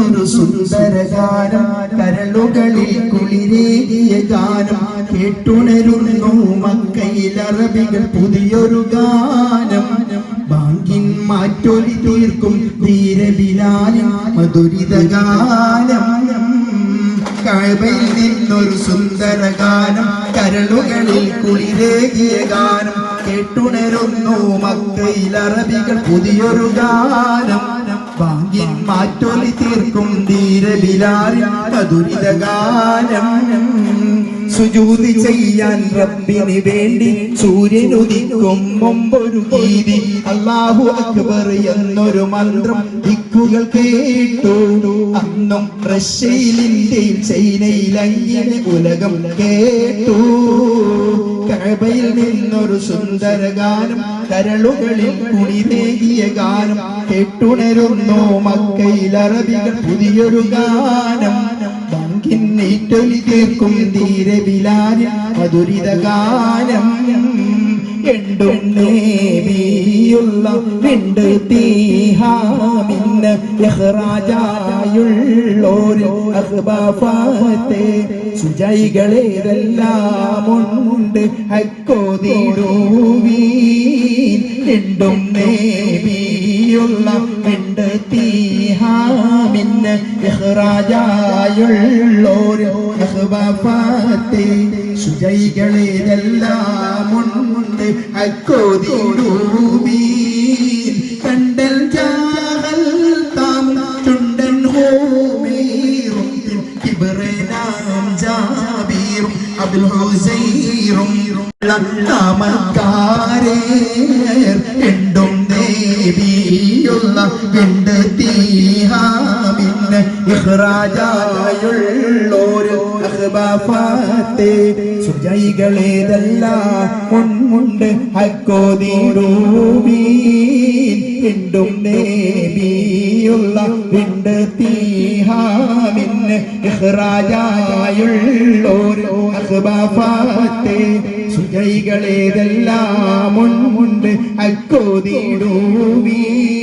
നിന്നൊരു സുന്ദര ഗാനം കരളുകളിൽ കുളിരേകിയ ഗാനം. കേട്ടുണരുന്നു മക്കയിൽ അറബികൾ പുതിയൊരു ഗാനം. ബാങ്കിൻ മാറ്റൊലി തീർക്കും ധീരബിലാലിൻ മധുരിത ഗാനം. കഴിവയിൽ നിന്നൊരു സുന്ദര ഗാനം കരളുകളിൽ കുളിരേകിയ ഗാനം. കേട്ടുണരുന്നു മക്കയിൽ അറബികൾ പുതിയൊരു ഗാനം. ബാങ്കിൻ മാറ്റൊലി തീർക്കും ധീരബിലാലിൻ മധുരിത ഗാനം സുജൂതി ചെയ്യാൻ റബ്ബിന് വേണ്ടി സൂര്യനുദിക്കും മുമ്പൊരു ഗീതി അള്ളാഹു അക്ബർ എന്നൊരു മന്ത്രം ദിക്കുകൾ കേട്ടു. അന്നും റഷ്യയിലിന്റെയും ചൈനയിൽ ഉലകം കേട്ടു. കഴബയിൽ നിന്നൊരു സുന്ദര ഗാനം കരളുകളിൽ കുണിതേകിയ ഗാനം കേട്ടുണരുന്നു മക്കയിൽ അറബികൾ പുതിയൊരു ഗാനം. ബാങ്കിന്നേറ്റൊലി തീർക്കും വിലാരി മധുരിത ഗാനം എണ്ടും നേവിയുള്ള രണ്ട് തീഹാമിന്ന് യഹ്റാജായുള്ളോര് അഹ്ബാഫത്തെ. സുജൈകളേതെല്ലാം ഉണ്ട് ഹക്കോതിടുവീൻ എണ്ടും നേവിയുള്ള പെണ്ട് തീഹാമിന് യഹ്റാജായുള്ളോര് അഹ്ബാഫത്തെ. സുജൈകളേതെല്ലാം ഉണ്ട്. ഹക്കോതിടുവീൻ കണ്ടൽ ജാഹൽ താം ചുണ്ടൻ ഹോമീറും. കിബറനാം ജാബീറും. അബ്ദുൽ ഹുസൈറും. താമക്കാരേർ തീഹാമിന്ന് ഇഹ്റാജായുള്ളോര് അഹ്ബാഫത്തെ. സുജൈകളേതെല്ലാം മുൻമുണ്ട് ഹക്കോതിരൂബീൻ പിണ്ടും നേബിയുള്ള പിണ്ട് തീഹാമിന്ന് ഇഹ്റാജായുള്ളോര് അഹ്ബാഫത്തെ. സുജൈകളേതെല്ലാം മുൻമുണ്ട് ഹക്കോതിരൂബീൻ